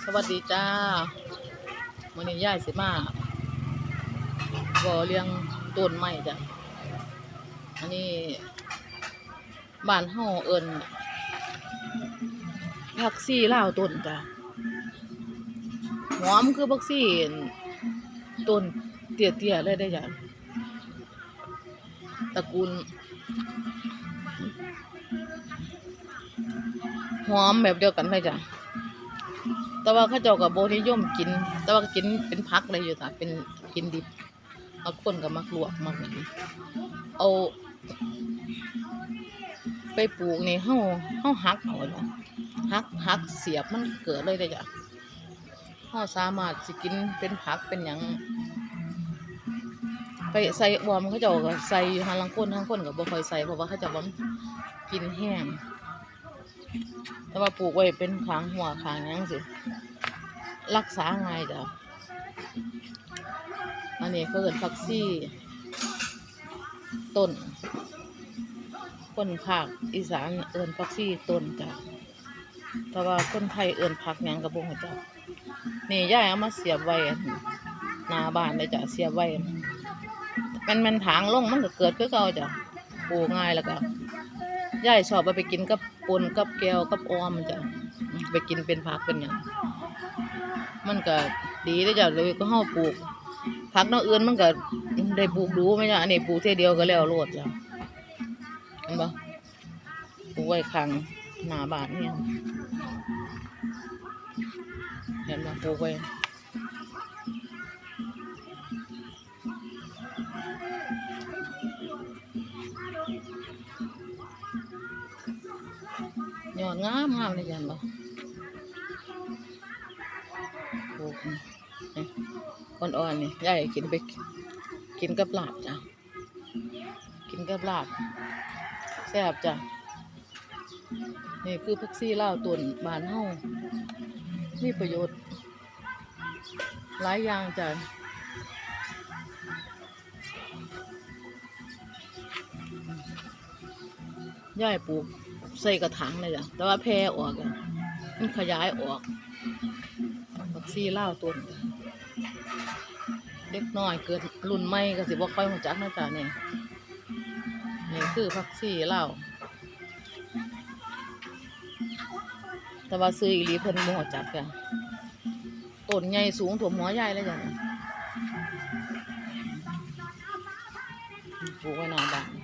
สวัสดีจ้าวันนี้ย่ายสิมาบ่อเลี้ยงต้นไม้จ้ะ อันนี้บ้านเฮาเอิ้นผักซี่ลาวต้นจ้ะหอมคือผักซี่ต้นเตี้ยๆเลยได้จ้ะตระกูลหอมแบบเดียวกันเลยจ้ะ แต่ว่าเขาเจ้ากับโบนิยมกิน แต่ว่ากินเป็นพักเลยอยู่จ้ะเป็นกินดิบบางคนก็มักลวกมักอย่างนี้เอา ไปปลูกนี่เฮาเฮาหักเอาเนาะหักหักเสียบมันเกิดเลยเด้จ้ะเฮาสามารถสิกินเป็นผักเป็นหยังไปใส่วอมเขาเจ้าก็ใส่อยู่หาลังคนทางคนก็บ่ค่อยใส่เพราะว่าเขาเจ้าว่ามันกินแห้ง แต่ว่าปลูกไว้เป็นขางหัวขางยังสิ รักษาง่ายจ้ะอันนี้เขาเอินผักซี่ ต้น คนภาคอีสานเอินผักซี่ต้นจ้ะแต่ว่าคนไทยเอินผักยังกระบงจ้ะนี่ย่ายเอามาเสียบไว้นหน้าบ้านเลยจ้ะเสียบไว้มันมันถางลงมันก็เกิดคือเก่าจ้ะปลูกง่ายแล้วก็ ย่ายชอบเอาไปกินกับปนกับแก้วกับออมจ้ะไปกินเป็นผักเป็นหยังมันก็ดีเลยจ้ะเลยก็เฮาปลูกผักนอกอื่นมันก็ได้ปลูกดูไหมจ้ะอันนี้ปลูกเท่ยเดียวก็แล้วโลดจ้ะเห็นปะปลูกไว้ข้งหนาบานเนี่ยเห็นปะปลูกไว้ ยอดงามงามเลยจันบ่ปลูกนี่นี่อ่อนๆนี่ยายกินไปกินกับลาบจ้ะ กินกับลาบแซ่บจ้ะ นี่คือพักซี่เลาตุนบานเฮามีประโยชน์ หลายอย่างจ้ะย่ายปลูก ใส่กระถางเลยจ้ะแต่ว่าแพร่ออกมันขยายออกบักซี่เล่าต้นเด็กน้อยเกิดรุ่นใหม่ก็สิบ่ค่อยหัวจักนะจ้ะเนี่ยนี่คือพักซี่เล่าแต่ว่าซื้ออีหลีเพิ่นบ่หัวจักจ้ะต้นใหญ่สูงถั่วหัวใหญ่เลยจ้ะปลูกไว้หน้าบ้าน